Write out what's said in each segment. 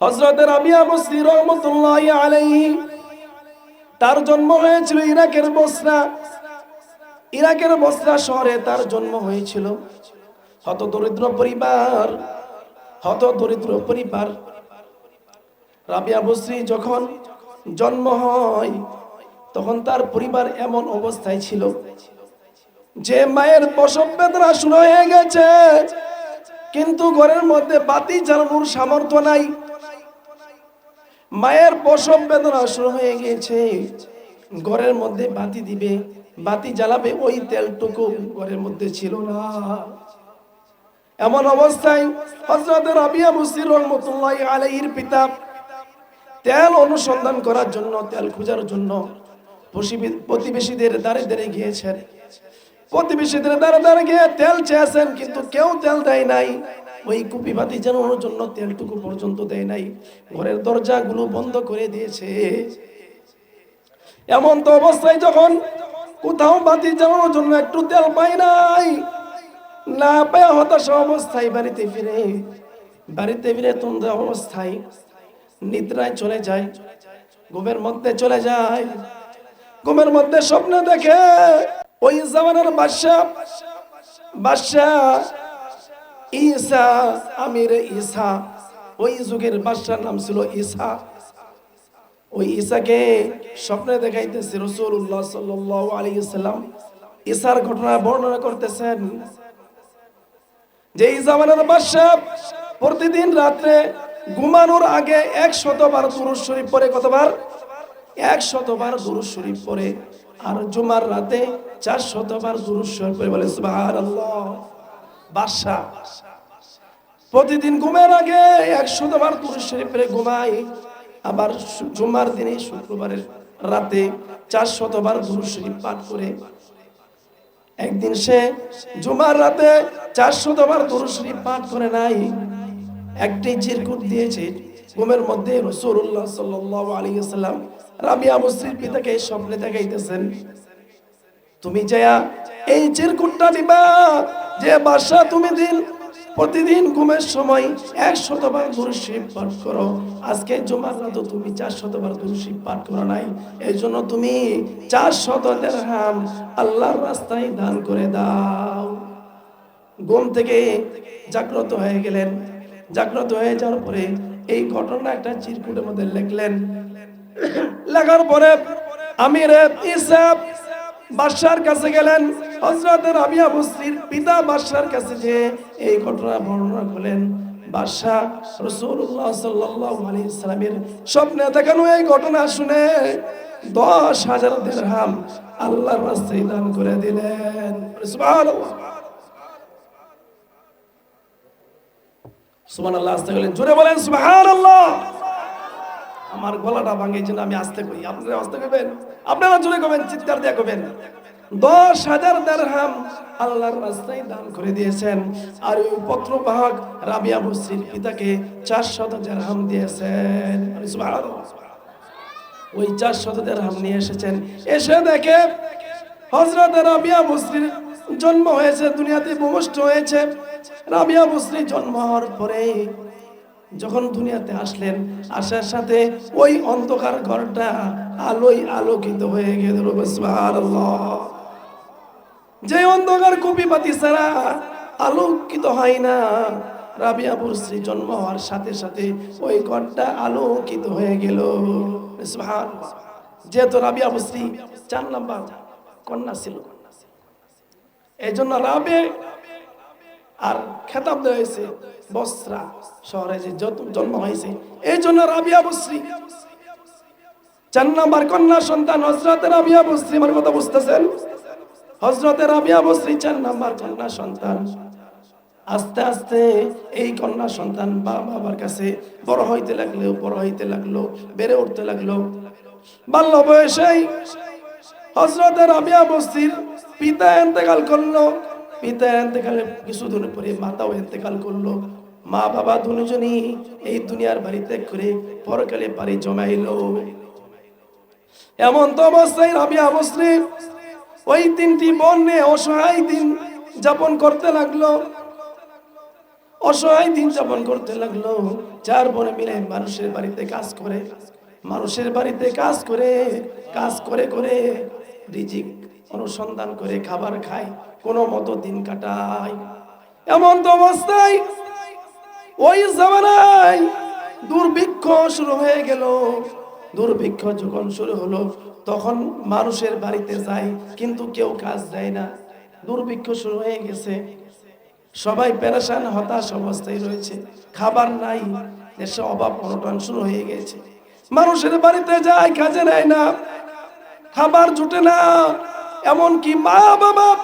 হজরতের রাবিয়া বসরি রহমতুল্লাহ আলাইহি, তার জন্ম হয়েছিল ইরাকের বসরা। ইরাকের বসরা শহরে তার জন্ম হয়েছিল। হত দরিদ্র পরিবার, হত দরিদ্র পরিবার। রাবিয়া বসরি যখন জন্ম হয়, তখন তার পরিবার এমন অবস্থায় ছিল যে মায়ের প্রসব বেদনা শুরু হয়ে গেছে। কিন্তু ঘরের মধ্যে বাতি জ্বালানোর সামর্থ্য নাই। মায়ের প্রসব বেদনা শুরু হয়ে গিয়েছে। ঘরের মধ্যে বাতি দিবে, বাতি জ্বালাবে, ওই তেলটুকু ঘরের মধ্যে ছিল না। এমন অবস্থায় পিতা তেল অনুসন্ধান করার জন্য, তেল খোঁজার জন্য প্রতিবেশীদের প্রতিবেশীদের তেল চেয়েছেন, কিন্তু কেউ তেল দেয় নাই। ওই কুপি বাতি জানানোর জন্য তেলটুকু পর্যন্ত দেয় নাই। ঘরের দরজাগুলো বন্ধ করে দিয়েছে। এমন তো অবস্থায় যখন কোথাও বাতি জ্বালানোর জন্য একটু তেল পাই নাই, না পায় হতাশা অবস্থায় বাড়িতে ফিরে। বাড়িতে ফিরে তন্দ্রা অবস্থায় নিদ্রায় চলে যায়, ঘুমের মধ্যে চলে যায়। ঘুমের মধ্যে স্বপ্ন দেখে ওই জামানার বাদশাহ বাদশাহ ঈসা, আমির ঈসা, ওই যুগের বাদশার নাম ছিল ঈসা। ওই ঈসাকে স্বপ্নে দেখাইতেছে রসুল্লাহ সাল্লাহ আলী সাল্লাম ঈসার ঘটনা বর্ণনা করতেছেন যে এই জামানার বাদশাহ প্রতিদিন রাত্রে ঘুমানোর আগে এক শতবার দুরুদ শরীফ পরে কতবার? এক শতবার দুরুদ শরীফ পরে আর জুমার রাতে চার শতবার দুরুদ শরীফ পরে বলে সুবহানাল্লাহ। বাদশাহ। প্রতিদিন ঘুমের আগে এক শতবার দুরুদ শরীফ পরে ঘুমায়। আবার জুমার দিনে শুক্রবারের রাতে চার শতবার দুরুদ শরীফ পাঠ করে। একদিন সে জুমার রাতে চারশো বার দরুশরী পাঠ করে নাই। একটি চিরকুট দিয়েছে ঘুমের মধ্যে রসুল্লাহ সাল্লাহ আলী সাল্লাম রাবিয়া মুসরির পিতাকে স্বপ্নে দেখাইতেছেন। তুমি যায়া এই চিরকুটটা নিবা যে বাসা তুমি দিন প্রতিদিন ঘুমের সময় এক শতবার দুরুশিব পাঠ করো। আজকে জুমার রাতে, তুমি চার শতবার দুরুশিব পাঠ করো নাই। এই জন্য তুমি চার শত দেড়হাম আল্লাহর রাস্তায় দান করে দাও। ঘুম থেকে জাগ্রত হয়ে গেলেন। জাগ্রত হয়ে যাওয়ার পরে এই ঘটনা একটা চিরকুটের মধ্যে লেখলেন। লেখার পরে আমির ইসাব বাদশার কাছে গেলেন। হজরত রাবিয়া বস্তির পিতা বাদশার কাছে যে এই ঘটনা বর্ণনা করলেন। বাদশাহ রসুল্লাহ সাল্লাহ আলী স্বপ্নে দেখানো এই ঘটনা শুনে দশ হাজার দেড়হাম আল্লাহর দান করে দিলেন। সুবহান আল্লাহ আস্তে জোরে বলেন আল্লাহ আমার গলাটা ভাঙে জন্য আমি আসতে করি আপনারা আস্তে করবেন আপনারা জোরে করবেন চিৎকার দিয়ে করবেন দশ হাজার দেড়হাম আল্লাহর রাস্তায় দান করে দিয়েছেন, আর ওই পত্রবাহক রাবিয়া বসরির পিতাকে চার শত দেড়হাম দিয়েছেন। ওই চার শত দেড়হাম নিয়ে এসেছেন। এসে দেখে হজরত রাবিয়া বসরির জন্ম হয়েছে, দুনিয়াতে ভূমিষ্ঠ হয়েছে। রাবিয়া বসরি জন্ম হওয়ার পরে যখন দুনিয়াতে আসলেন, আসার সাথে ওই অন্ধকার ঘরটা আলোয় আলোকিত হয়ে গেল। যে অন্ধকার কপি পাতি ছাড়া আলোকিত হয় না রাবিয়া বসরি জন্ম হওয়ার সাথে সাথে ওই ঘরটা আলোকিত হয়ে গেল। যেহেতু রাবিয়া বসরি চার নাম্বার কন্যা ছিল এই জন্য রাবে আর খেতাব দেওয়া হয়েছে বসরা শহরে যে যত জন্ম হয়েছে। এই জন্য রাবিয়া বসরি। চার নাম্বার কন্যা সন্তান হজরত রাবিয়া বসরি, আমার কথা বুঝতেছেন? হজরতে রাবিয়া বসরি চার নাম্বার কন্যা সন্তান। আস্তে আস্তে এই কন্যা সন্তান বাবা বাবার কাছে বড় হইতে লাগল, বড় হইতে লাগল, বেড়ে উঠতে লাগল। বাল্য বয়সেই হজরত রাবিয়া বস্তির পিতা এতেকাল করল পিতা এতেকালের কিছুদিন পরে মাতাও এতেকাল করল। মা বাবা দুজনই এই দুনিয়ার বাড়ি ত্যাগ করে পরকালে বাড়ি জমাইলো। এমন তো অবস্থায় রাবিয়া বসরি ওই তিনটি বোন নিয়ে অসহায় দিন যাপন করতে লাগল। অসহায় দিন যাপন করতে লাগল। চার বনে মিলে মানুষের বাড়িতে কাজ করে, মানুষের বাড়িতে কাজ করে কাজ করে করে, রিজিক অনুসন্ধান করে খাবার খায়, কোনো মতো দিন কাটায়। এমন তো অবস্থায় ওই জামানায় দুর্ভিক্ষ শুরু হয়ে গেল। দুর্ভিক্ষ যখন শুরু হলো, তখন মানুষের বাড়িতে যায়, কিন্তু কেউ কাজ দেয় না। দুর্ভিক্ষ শুরু হয়ে গেছে। সবাই পেরেশান, হতাশ অবস্থায় রয়েছে। খাবার নাই, দেশে অভাব অনটন শুরু হয়ে গেছে। মানুষের বাড়িতে যায়, কাজে নেয় না। খাবার জুটে না। এমন কি মা বাবা,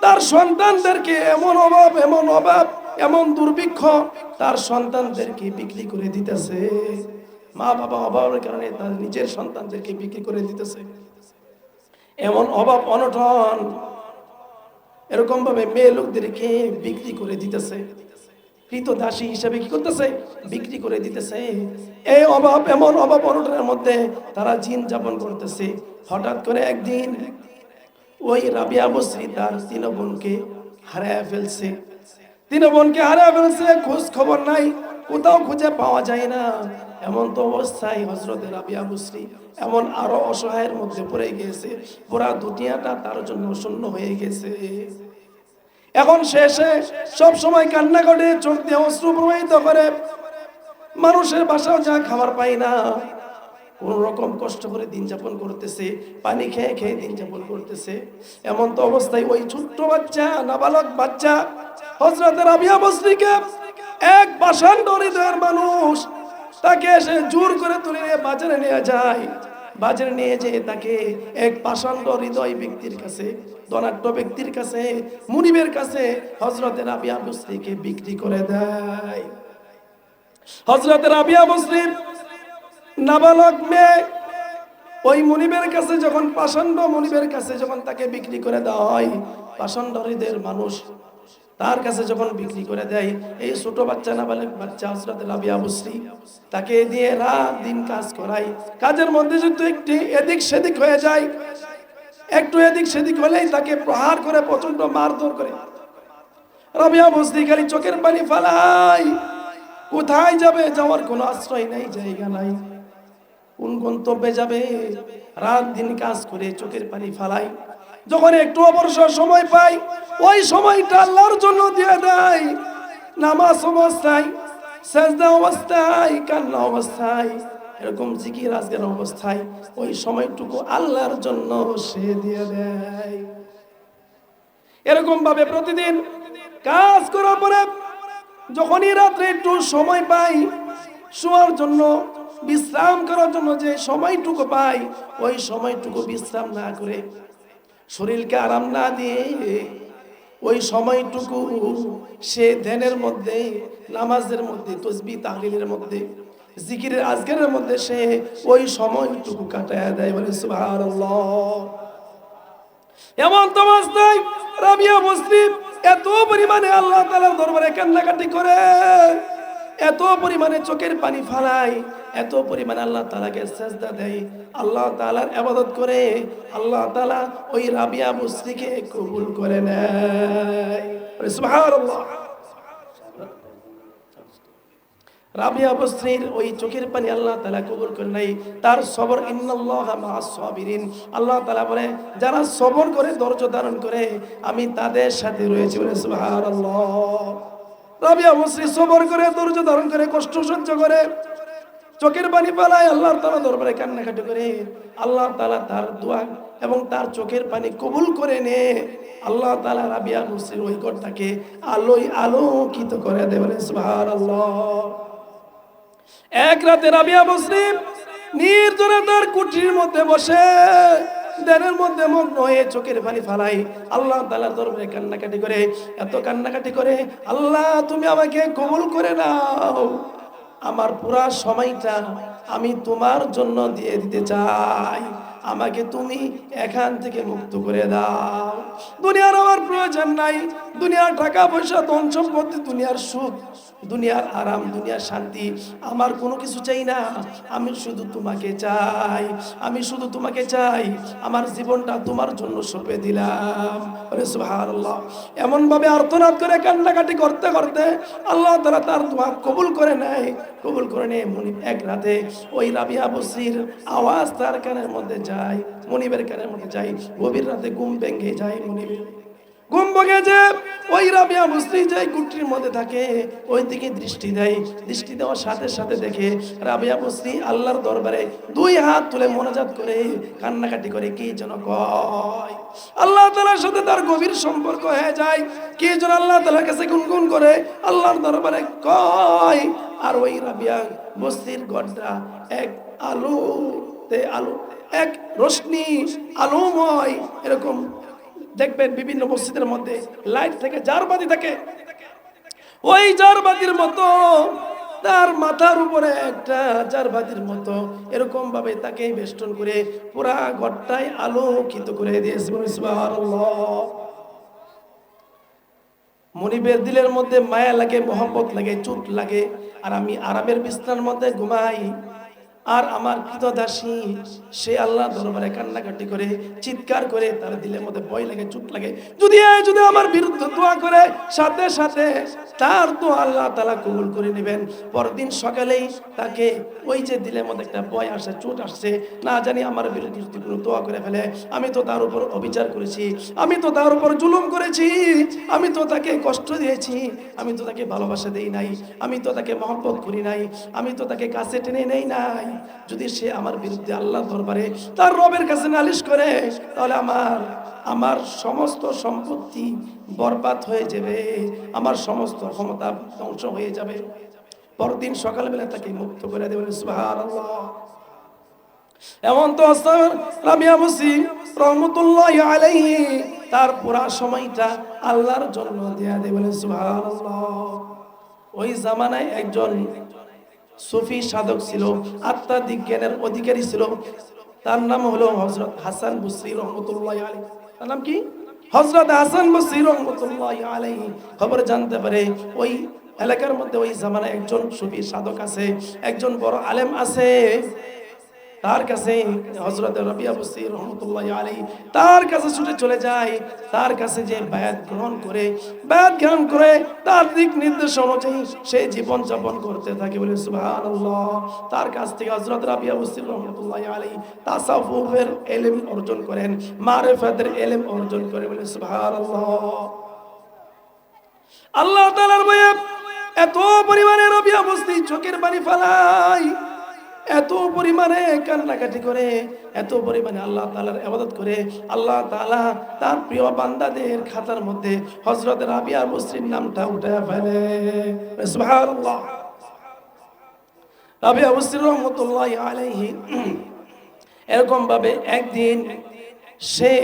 তার সন্তানদেরকে এমন অভাব এমন অভাব, এমন দুর্ভিক্ষ তার সন্তানদেরকে বিক্রি করে দিতেছে। মা বাবা অভাবের কারণে তার নিজের সন্তানদেরকে বিক্রি করে দিতেছে। এমন অভাব, অনটন এরকম ভাবে মেয়ে লোকদেরকে বিক্রি করে দিতেছে। কৃত দাসী হিসাবে কি করতেছে? বিক্রি করে দিতেছে। এই অভাব, এমন অভাব, অনটনের মধ্যে তারা জিন যাপন করতেছে। হঠাৎ করে একদিন ওই রাবিয়া বসরি তার তিন বোনকে হারায় ফেলছে। তিন বোনকে হারায় ফেলছে, খোঁজ খবর নাই, কোথাও খুঁজে পাওয়া যায় না। এমন তো অবস্থায় হজরত রাবিয়া বসরি এমন আরও অসহায়ের মধ্যে পড়ে গিয়েছে, পুরা দুনিয়াটা তার জন্য শূন্য হয়ে গেছে। এখন শেষে সব সময় কান্না করে, চোখ দিয়ে অশ্রু প্রবাহিত করে। মানুষের বাসাও যা খাবার পাই না। কোন রকম কষ্ট করে দিন যাপন করতেছে, পানি খেয়ে খেয়ে দিন যাপন করতেছে। এমন তো অবস্থায় ওই ছোট্ট বাচ্চা, নাবালক বাচ্চা হজরতের আবিয়া বসরিকে এক বাসান্ড হৃদয়ের মানুষ, তাকে এসে জোর করে তুলে নিয়ে বাজারে নিয়ে যায়। বাজারে নিয়ে যেয়ে তাকে এক পাষাণ্ড হৃদয় ব্যক্তির কাছে, ধনাঢ্য ব্যক্তির কাছে, মুনিবের কাছে হজরতের আবিয়া বসরিকে বিক্রি করে দেয়। হজরতের আবিয়া বসরি নাবালক মেয়ে, ওই মনিবের কাছে যখন, পাষাণ্ড মনিবের কাছে যখন তাকে বিক্রি করে দেওয়া হয়, পাষাণ্ড হৃদয়ের মানুষ তার কাছে যখন বিক্রি করে দেয়, এই ছোট বাচ্চা নাবালক বাচ্চা হজরত বসরি তাকে দিয়ে রাত দিন কাজ করাই কাজের মধ্যে যদি একটি এদিক সেদিক হয়ে যায়, একটু এদিক সেদিক হলেই তাকে প্রহার করে প্রচণ্ড মারধর করে। রাবিয়া বসরি খালি চোখের পানি ফালাই কোথায় যাবে যাওয়ার কোনো আশ্রয় নেই, জায়গা নাই। কোন গন্তব্যে যাবে? রাত দিন কাজ করে চোখের পানি ফালাই। যখন একটু অবসর সময় পাই, ওই সময়টা আল্লাহর জন্য দিয়ে দেয়। নামাজ অবস্থায়, সাজদা অবস্থায়, কান্না অবস্থায়, এরকম জিকির, আজকের অবস্থায়, ওই সময়টুকু আল্লাহর জন্য সে দিয়ে দেয়। এরকম ভাবে প্রতিদিন কাজ করার পরে যখনই রাত্রে একটু সময় পাই, শোয়ার জন্য বিশ্রাম করার জন্য যে সময়টুকু পাই, ওই সময়টুকু বিশ্রাম না করে শরীরকে আরাম না দিয়ে ওই সময়টুকু সে ধ্যানের মধ্যে, নামাজের মধ্যে, তসবি, তাহলিলের মধ্যে, জিকিরের আজকের মধ্যে সে ওই সময়টুকু কাটায় দেয়। বলে এমন তো রাবিয়া মুসলিম এত পরিমাণে আল্লাহ তালার দরবারে কান্নাকাটি করে। এত পরিমাণে চোখের পানি ফালায় এত পরিমাণে আল্লাহ তালাকে সেজদা দেয়। আল্লাহ তালার আবাদত করে, আল্লাহ তালা ওই রাবিয়া মুসলিকে কবুল করে নেয়। রাবিয়া বস্ত্রীর ওই চোখের পানি আল্লাহ তালা কবুল করে নাই তার সবর সাবিরিন। আল্লাহ তালা বলে, যারা সবর করে, ধৈর্য ধারণ করে, আমি তাদের সাথে রয়েছি। বলে, সুবহানাল্লাহ। রাবিয়া বস্ত্রী সবর করে, ধৈর্য ধারণ করে, কষ্ট সহ্য করে, চোখের পানি পালায় আল্লাহর তালা দরবারে কান্নাকাটি করে। আল্লাহ তালা তার দোয়া এবং তার চোখের পানি কবুল করে নে। আল্লাহ তালা রাবিয়া মুসির ওই ঘরটাকে আলোয় আলোকিত করে দেবেন সুবহানাল্লাহ। এক রাতে রাবিয়া মুসলিম নির্জনতার কুঠির মধ্যে বসে দেনের মধ্যে মগ্ন হয়ে চোখের পানি ফালাই, আল্লাহ তালার দরবারে কান্নাকাটি করে, এত কান্নাকাটি করে, আল্লাহ তুমি আমাকে কবুল করে নাও। আমার পুরা সময়টা আমি তোমার জন্য দিয়ে দিতে চাই। আমাকে তুমি এখান থেকে মুক্ত করে দাও। দুনিয়ার আমার প্রয়োজন নাই। দুনিয়ার টাকা পয়সা, ধন সম্পত্তি, দুনিয়ার সুখ, দুনিয়ার আরাম, দুনিয়ার শান্তি, আমার কোনো কিছু চাই না। আমি শুধু তোমাকে চাই। আমি শুধু তোমাকে চাই। আমার জীবনটা তোমার জন্য সঁপে দিলাম। আরে সুবহানাল্লাহ। এমন ভাবে আর্তনাদ করে কান্নাকাটি করতে করতে আল্লাহ তাআলা তার দোয়া কবুল করে নেয়। কবুল করে নেয় এক রাতে। ওই রাবিয়া বসির আওয়াজ তার কানের মধ্যে যায়, মনিবের কানের মধ্যে যায়, গভীর রাতে ঘুম ভেঙে যায় মনিবের ঘুম ভেঙে যে ওই রাবিয়া মুসলি যে কুটির মধ্যে থাকে ওই দিকে দৃষ্টি দেয়। দৃষ্টি দেওয়ার সাথে সাথে দেখে রাবিয়া মুসলি আল্লাহর দরবারে দুই হাত তুলে মোনাজাত করে, কান্নাকাটি করে, কি যেন কয়? আল্লাহ তালার সাথে তার গভীর সম্পর্ক হয়ে যায়। কি যেন আল্লাহ তালার কাছে গুনগুন করে, আল্লাহর দরবারে কয়। আর ওই রাবিয়া বস্তির গড্ডা এক আলোতে আলো এক রশ্মি আলোময়, এরকম। দেখবেন বিভিন্ন মসজিদের মধ্যে লাইট থেকে, জারবাতি থাকে। ওই জারবাতির মতো, তার মাথার উপরে একটা জারবাতির মতো এরকম ভাবে তাকে বেষ্টন করে পুরা ঘরটায় আলোকিত করে দিয়েছে মনিবের দিলের মধ্যে মায়া লাগে, মোহব্বত লাগে চোট লাগে। আর আমি আরামের বিছনার মধ্যে ঘুমাই। আর আমার কৃতদাসী সে আল্লাহ দরবারে কান্নাকাটি করে, চিৎকার করে, তার দিলের মধ্যে ভয় লাগে, চুট লাগে। যদি যদি আমার বিরুদ্ধে দোয়া করে, সাথে সাথে তার তো আল্লাহ তালা কবুল করে নেবেন। পরদিন সকালেই তাকে ওই যে দিলের মধ্যে একটা ভয় আসছে চোট আসছে, না জানি আমার বিরুদ্ধে যদি কোনো দোয়া করে ফেলে, আমি তো তার উপর অবিচার করেছি, আমি তো তার উপর জুলুম করেছি, আমি তো তাকে কষ্ট দিয়েছি, আমি তো তাকে ভালোবাসা দেই নাই, আমি তো তাকে মহব্বত করি নাই, আমি তো তাকে কাছে টেনে নেই নাই যদি সে আমার বিরুদ্ধে আল্লাহ দরবারে তার রবের কাছে নালিশ করে, তাহলে আমার আমার সমস্ত সম্পত্তি বরবাদ হয়ে যাবে, আমার সমস্ত ক্ষমতা ধ্বংস হয়ে যাবে। পরদিন সকালবেলা তাকে মুক্ত করে দেবেন এমন তো রহমতুল্লাহ তার পুরা সময়টা আল্লাহর জন্য দেয়া দেবেন, সুবহানাল্লাহ। ওই জামানায় একজন সুফি সাধক ছিল, আত্মাধিক জ্ঞানের অধিকারী ছিল। তার নাম হলো হজরত হাসান বুসরি রহমতুল্লাহ আলী তার নাম কি? হজরত হাসান বুসরি রহমতুল্লাহ আলী খবর জানতে পারে, ওই এলাকার মধ্যে ওই জামানায় একজন সুফি সাধক আছে, একজন বড় আলেম আছে। তার কাছে হজরত রবিয়া বসি রহমতুল্লাহ আলী তার কাছে ছুটে চলে যায়, তার কাছে যে বায়াত গ্রহণ করে, বায়াত গ্রহণ করে তার দিক নির্দেশ অনুযায়ী সে জীবন যাপন করতে থাকে বলে সুবহানাল্লাহ। তার কাছ থেকে হজরত রাবিয়া বসি রহমতুল্লাহ আলী তাসাফুফের এলেম অর্জন করেন, মারেফাতের এলেম অর্জন করে বলে সুবহানাল্লাহ। আল্লাহ তাআলার বয়ে এত পরিমাণে রবিয়া বস্তি চোখের পানি ফেলাই। এত পরিমাণে কান্নাকাটি করে, এত পরিমাণে আল্লাহ তালার আবাদত করে, আল্লাহ তালা তার প্রিয় বান্দাদের খাতার মধ্যে হজরত রাবিয়া মুসলিম নামটা উঠে ফেলে। রাবিয়া মুসলিম রহমতুল্লাহ আলাইহি এরকম ভাবে একদিন সে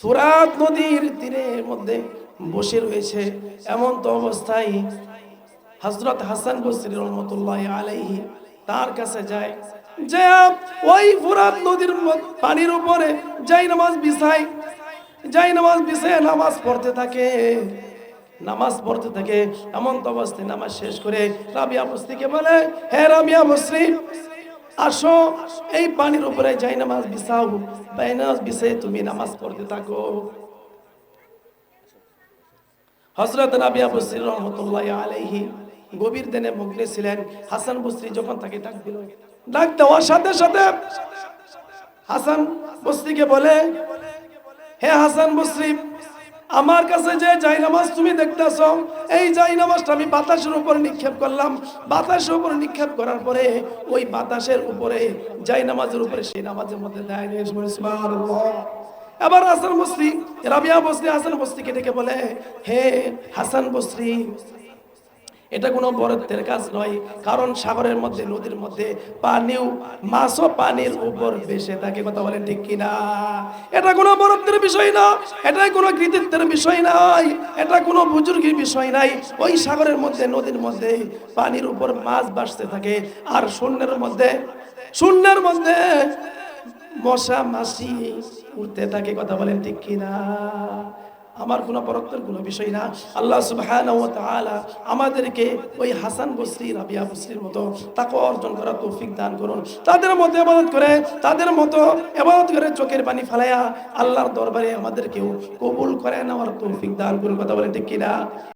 ফুরাত নদীর তীরের মধ্যে বসে রয়েছে, এমন তো অবস্থায় হজরত হাসান বসরি রহমতুল্লাহ আলাইহি তার কাছে যায়। যে ওই ফুরাত নদীর পানির উপরে যাই নামাজ বিছায় যাই নামাজ বিছায় নামাজ পড়তে থাকে। নামাজ পড়তে থাকে এমন তো অবস্থায় নামাজ শেষ করে রাবিয়া বস্তিকে বলে, হে রাবিয়া বস্তি, আসো, এই পানির উপরে যাই নামাজ বিছাও। তাই নামাজ বিছাই তুমি নামাজ পড়তে থাকো। হজরত রাবিয়া বসরি রহমতুল্লাহ আলাইহি গভীর দেনে মগ্নে ছিলেন হাসান বসরি যখন তাকে ডাক দিল। ডাক দেওয়ার সাথে সাথে হাসান বসরিকে বলে, হে হাসান বসরি আমার কাছে যে জাই নামাজ তুমি দেখতেছ, এই জাই নামাজটা আমি বাতাসের উপর নিক্ষেপ করলাম। বাতাসের উপর নিক্ষেপ করার পরে ওই বাতাসের উপরে জাই নামাজের উপরে সেই নামাজের মধ্যে এবার হাসান বসরি রাবিয়া বসরি হাসান বসরিকে ডেকে বলে, হে হাসান বসরি এটা কোনো বরত্বের কাজ নয়, কারণ সাগরের মধ্যে, নদীর মধ্যে পানিও মাছও পানির উপর ভেসে থাকে, কথা বলেন ঠিক কিনা? এটা কোনো বরত্বের বিষয় না, এটাই কোনো কৃতিত্বের বিষয় নাই, এটা কোনো বুজুর্গের বিষয় নাই। ওই সাগরের মধ্যে, নদীর মধ্যে পানির উপর মাছ ভাসতে থাকে, আর শূন্যের মধ্যে শূন্যের মধ্যে মশা মাসি উঠতে থাকে, কথা বলেন ঠিক কিনা? আমার কোনো পরত্বের কোনো বিষয় না। আল্লাহ তাআলা আমাদেরকে ওই হাসান বসরি, রাবিয়া বসরির মতো তাকে অর্জন করার তৌফিক দান করুন। তাদের মতো এবাদত করে, তাদের মতো এবাদত করে চোখের পানি ফালাইয়া আল্লাহর দরবারে আমাদেরকেও কবুল করে নেওয়ার তৌফিক দান করুন। কথা বলে ঠিক কিনা?